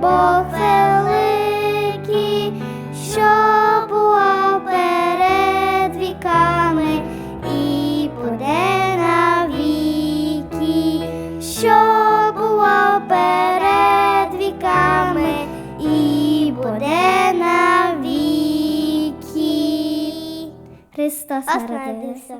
Бог великий, що був перед віками і буде навіки, що був перед віками і буде навіки. Христос народився.